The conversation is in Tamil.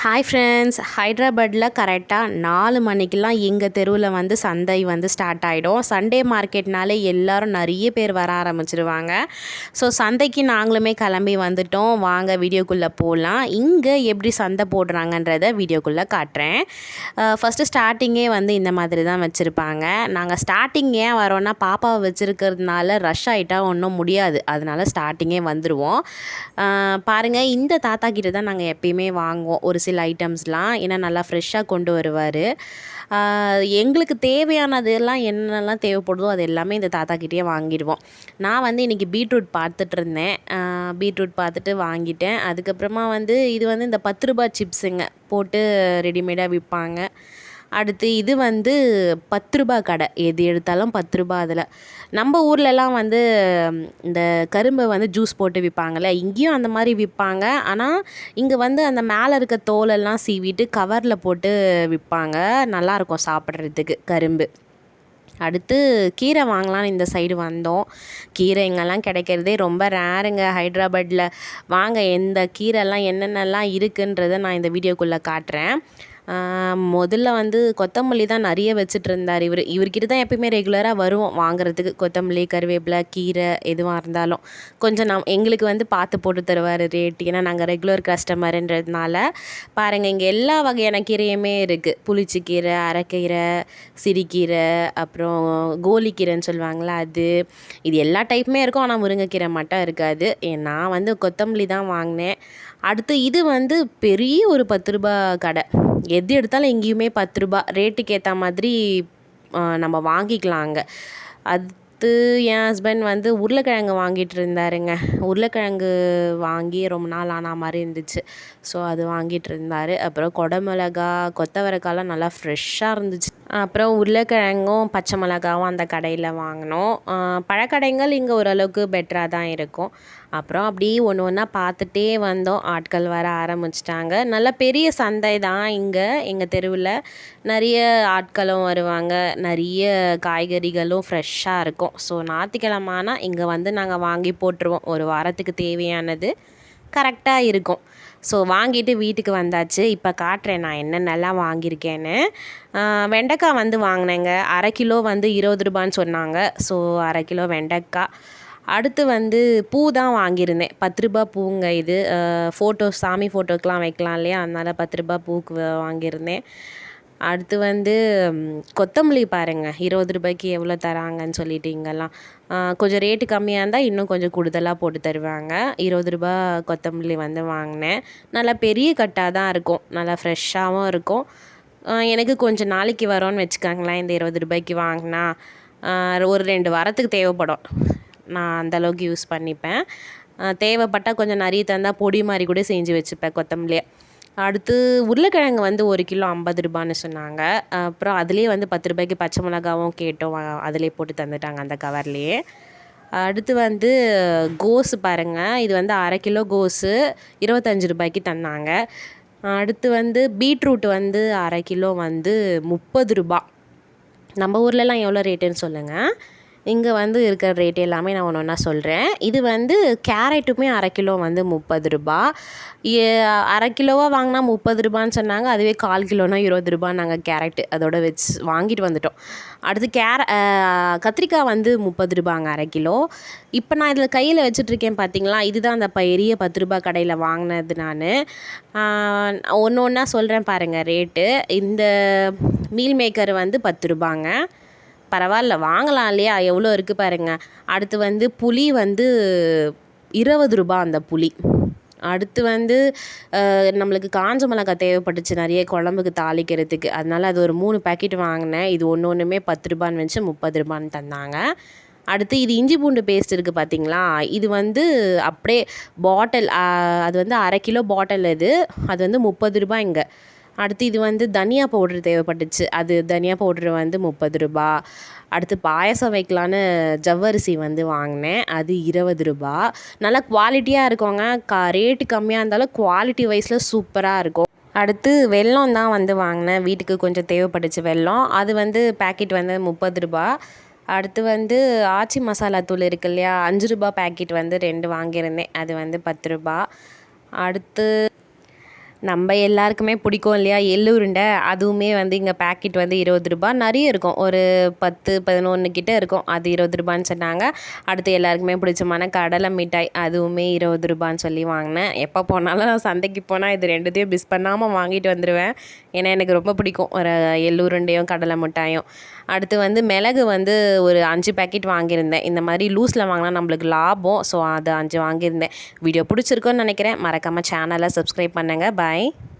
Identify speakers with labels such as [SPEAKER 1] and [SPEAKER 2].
[SPEAKER 1] ஹாய் ஃப்ரெண்ட்ஸ் ஹைதராபாடில் கரெக்டாக நாலு மணிக்கெலாம் எங்கள் தெருவில் வந்து சந்தை வந்து ஸ்டார்ட் ஆகிடும் சண்டே மார்க்கெட்னாலே எல்லோரும் நிறைய பேர் வர ஆரம்பிச்சிருவாங்க. ஸோ சந்தைக்கு நாங்களுமே கிளம்பி வந்துட்டோம். வாங்க வீடியோக்குள்ளே போகலாம் இங்கே எப்படி சந்தை போடுறாங்கன்றத வீடியோக்குள்ளே காட்டுறேன். ஃபஸ்ட்டு ஸ்டார்டிங்கே வந்து இந்த மாதிரி தான் வச்சுருப்பாங்க. நாங்கள் ஸ்டார்டிங் ஏன் வரோன்னா பாப்பாவை வச்சுருக்கிறதுனால ரஷ் ஆகிட்டா ஒன்றும் முடியாது. அதனால ஸ்டார்டிங்கே வந்துடுவோம் பாருங்கள் இந்த தாத்தா கிட்ட தான் நாங்கள் எப்பயுமே வாங்குவோம். ஒரு சில ஐட்டம்ஸ்லாம் ஏன்னா நல்லா ஃப்ரெஷ்ஷாக கொண்டு வருவார். எங்களுக்கு தேவையானதெல்லாம் என்னெல்லாம் தேவைப்படுதோ அது எல்லாமே இந்த தாத்தா கிட்டேயே வாங்கிடுவோம். நான் வந்து இன்றைக்கி பீட்ரூட் பார்த்துட்டு இருந்தேன். பீட்ரூட் பார்த்துட்டு வாங்கிட்டேன். அதுக்கப்புறமா வந்து இது வந்து இந்த பத்து ரூபாய் சிப்ஸுங்க போட்டு ரெடிமேடாக விற்பாங்க அடுத்து இது வந்து பத்து ரூபா கடை. எது எடுத்தாலும் பத்து ரூபா அதில். நம்ம ஊர்லலாம் வந்து இந்த கரும்பை வந்து ஜூஸ் போட்டு விற்பாங்கள்ல இங்கேயும் அந்த மாதிரி விற்பாங்க ஆனால் இங்கே வந்து அந்த மேலே இருக்க தோலெல்லாம் சீவிட்டு கவரில் போட்டு விற்பாங்க நல்லாயிருக்கும் சாப்பிட்றதுக்கு கரும்பு. அடுத்து கீரை வாங்கலான்னு இந்த சைடு வந்தோம். கீரை இங்கெல்லாம் கிடைக்கிறதே ரொம்ப ரேருங்க ஹைதராபாட்டில் வாங்க எந்த கீரைலாம் என்னென்னலாம் இருக்குன்றதை நான் இந்த வீடியோக்குள்ளே காட்டுறேன். முதல்ல வந்து கொத்தமல்லி தான் நிறைய வச்சுட்டு இருந்தார் இவர் இவர்கிட்ட தான் எப்பயுமே ரெகுலராக வருவோம் வாங்குறதுக்கு. கொத்தமல்லி கருவேப்பிலை கீரை எதுவாக இருந்தாலும். கொஞ்சம் நம் எங்களுக்கு வந்து பார்த்து போட்டு தருவார் ரேட் ஏன்னா நாங்கள் ரெகுலர் கஸ்டமருன்றதுனால பாருங்கள் இங்கே எல்லா வகையான கீரையுமே இருக்குது புளிச்சிக்கீரை அரைக்கீரை சிறுகீரை அப்புறம் கோலிக்கீரைன்னு சொல்லுவாங்களா அது. இது எல்லா டைப்புமே இருக்கும். ஆனால் முருங்கைக்கீரை மட்டும் இருக்காது. நான் வந்து கொத்தமல்லி தான் வாங்கினேன். அடுத்து இது வந்து பெரிய ஒரு பத்து ரூபா கடை. எது எடுத்தாலும் எங்கேயுமே பத்து ரூபா ரேட்டுக்கு ஏற்ற மாதிரி நம்ம வாங்கிக்கலாம் அங்கே. அடுத்து என் ஹஸ்பண்ட் வந்து உருளைக்கிழங்கு வாங்கிட்டு இருந்தாருங்க. உருளைக்கிழங்கு வாங்கி ரொம்ப நாள் ஆன மாதிரி இருந்துச்சு. ஸோ அது வாங்கிட்டு இருந்தார். அப்புறம் கொடமிளகா கொத்தவரக்காய்லாம் நல்லா ஃப்ரெஷ்ஷாக இருந்துச்சு. அப்புறம் உருளைக்கிழங்கும் பச்சை மிளகாவும் அந்த கடையில் வாங்கினோம். பழக்கடைங்கள் இங்கே ஓரளவுக்கு பெட்டராக தான் இருக்கும். அப்புறம் அப்படியே ஒன்று ஒன்றா பார்த்துட்டே வந்தோம். ஆட்கள் வர ஆரம்பிச்சிட்டாங்க. நல்ல பெரிய சந்தை தான் இங்கே. எங்கள் தெருவில் நிறைய ஆட்களும் வருவாங்க. நிறைய காய்கறிகளும் ஃப்ரெஷ்ஷாக இருக்கும். ஸோ ஞாயிற்றுக்கிழமானா இங்கே வந்து நாங்கள் வாங்கி போட்டுருவோம். ஒரு வாரத்துக்கு தேவையானது. கரெக்டாக இருக்கும். ஸோ வாங்கிட்டு வீட்டுக்கு வந்தாச்சு. இப்போ காட்டுறேன் நான் என்னென்னலாம் வாங்கியிருக்கேன்னு. வெண்டைக்காய் வந்து வாங்கினேங்க. அரை கிலோ வந்து இருபது ரூபான்னு சொன்னாங்க. ஸோ அரை கிலோ வெண்டைக்காய் அடுத்து வந்து பூ தான் வாங்கியிருந்தேன். பத்து ரூபா பூங்க இது. ஃபோட்டோ சாமி ஃபோட்டோக்கெலாம் வைக்கலாம் இல்லையா? அதனால் பத்து ரூபா பூக்கு வாங்கியிருந்தேன். அடுத்து வந்து கொத்தமல்லி பாருங்கள் இருபது ரூபாய்க்கு எவ்வளோ தராங்கன்னு சொல்லிட்டு இங்கெல்லாம். கொஞ்சம் ரேட்டு கம்மியாக இருந்தால் இன்னும் கொஞ்சம் கூடுதலாக போட்டு தருவாங்க. இருபது ரூபா கொத்தமல்லி வந்து வாங்கினேன். நல்லா பெரிய கட்டாக தான் இருக்கும். நல்லா ஃப்ரெஷ்ஷாகவும் இருக்கும். எனக்கு கொஞ்சம் நாளைக்கு வரோன்னு வச்சுக்காங்களேன். இந்த இருபது ரூபாய்க்கு வாங்கினா ஒரு ரெண்டு வாரத்துக்கு தேவைப்படும். நான் அந்தளவுக்கு யூஸ் பண்ணிப்பேன். தேவைப்பட்டால் கொஞ்சம் நிறைய தந்தால் பொடி மாதிரி கூட செஞ்சு வச்சுப்பேன் கொத்தமல்லியை. அடுத்து உருளைக்கிழங்கு வந்து ஒரு கிலோ ஐம்பது ரூபான்னு சொன்னாங்க. அப்புறம் அதுலேயே வந்து பத்து ரூபாய்க்கு பச்சை மிளகாவும் கேட்டோம். அதிலே போட்டு தந்துட்டாங்க அந்த கவர்லேயே. அடுத்து வந்து கோஸு பாருங்கள் இது வந்து அரை கிலோ கோஸு இருபத்தஞ்சி ரூபாய்க்கு தந்தாங்க. அடுத்து வந்து பீட்ரூட் வந்து அரை கிலோ வந்து முப்பது ரூபா. நம்ம ஊர்லலாம் எவ்வளோ ரேட்டுன்னு சொல்லுங்கள் இங்கே வந்து இருக்கிற ரேட் எல்லாமே நான் ஒன்று ஒன்றா சொல்கிறேன் இது வந்து கேரட்டுமே அரை கிலோ வந்து முப்பது ரூபா. அரை கிலோவாக வாங்கினா முப்பது ரூபான்னு சொன்னாங்க. அதுவே கால் கிலோனா இருபது ரூபா நாங்கள் கேரட்டு அதோட வச்சு வாங்கிட்டு வந்துட்டோம். அடுத்து கேர கத்திரிக்காய் வந்து முப்பது ரூபாங்க அரை கிலோ. இப்போ நான் இதில் கையில் வச்சுட்ருக்கேன் பார்த்தீங்களா இதுதான் அந்த பெரிய பத்து ரூபா கடையில் வாங்கினது நான். ஒன்று ஒன்றா சொல்கிறேன் பாருங்கள் ரேட்டு இந்த மீல் மேக்கர் வந்து பத்து ரூபாங்க. பரவாயில்ல வாங்கலாம் இல்லையா? எவ்வளோ இருக்குது பாருங்கள் அடுத்து வந்து புளி வந்து இருபது ரூபா அந்த புளி. அடுத்து வந்து நம்மளுக்கு காஞ்ச மிளகாய் தேவைப்பட்டுச்சு நிறைய குழம்புக்கு தாளிக்கிறதுக்கு. அதனால் அது ஒரு மூணு பேக்கெட் வாங்கினேன். இது ஒன்று ஒன்றுமே பத்து ரூபான்னு வச்சு முப்பது ரூபான்னு தந்தாங்க. அடுத்து இது இஞ்சி பூண்டு பேஸ்ட் இருக்குது பார்த்தீங்களா இது வந்து அப்படியே பாட்டில் அது வந்து அரை கிலோ பாட்டில் இது. அது வந்து முப்பது ரூபாய் இங்கே. அடுத்து இது வந்து தனியா பவுட்ரு தேவைப்பட்டுச்சு. அது தனியா பவுட்ரு வந்து முப்பது ரூபா. அடுத்து பாயசம் வைக்கலான்னு ஜவ்வரிசி வந்து வாங்கினேன். அது இருபது ரூபா. நல்லா குவாலிட்டியாக இருக்குங்க. கா ரேட்டு கம்மியாக இருந்தாலும் குவாலிட்டி வைஸில் சூப்பராக இருக்கும். அடுத்து வெல்லம் தான் வந்து வாங்கினேன். வீட்டுக்கு கொஞ்சம் தேவைப்பட்டுச்சு வெல்லம். அது வந்து பேக்கெட் வந்து முப்பது ரூபா. அடுத்து வந்து ஆச்சி மசாலா தூள் இருக்கு இல்லையா? அஞ்சு ரூபா பேக்கெட் வந்து ரெண்டு வாங்கியிருந்தேன். அது வந்து பத்து ரூபா. அடுத்து நம்ம எல்லாருக்குமே பிடிக்கும் இல்லையா? எள்ளு உருண்டை அதுவுமே வந்து இங்கே பேக்கெட் வந்து இருபது ரூபா நிறைய இருக்கும். ஒரு பத்து பதினொன்று கிட்டே இருக்கும். அது இருபது ரூபான்னு சொன்னாங்க. அடுத்து எல்லாருக்குமே பிடிச்சமான கடலை மிட்டாய் அதுவுமே இருபது ரூபான்னு சொல்லி வாங்கினேன். எப்போ போனாலும் நான் சந்தைக்கு போனால் இது ரெண்டுத்தையும் மிஸ் பண்ணாமல் வாங்கிட்டு வந்துடுவேன் ஏன்னா எனக்கு ரொம்ப பிடிக்கும். ஒரு எள்ளுருண்டையும் கடலை மிட்டாயும். அடுத்து வந்து மிளகு வந்து ஒரு அஞ்சு பேக்கெட் வாங்கியிருந்தேன். இந்த மாதிரி லூஸில் வாங்கினா நம்மளுக்கு லாபம். ஸோ அது அஞ்சு வாங்கியிருந்தேன். வீடியோ பிடிச்சிருக்கோன்னு நினைக்கிறேன். மறக்காமல் சேனலை சப்ஸ்கிரைப் பண்ணுங்கள் பாய் Bye.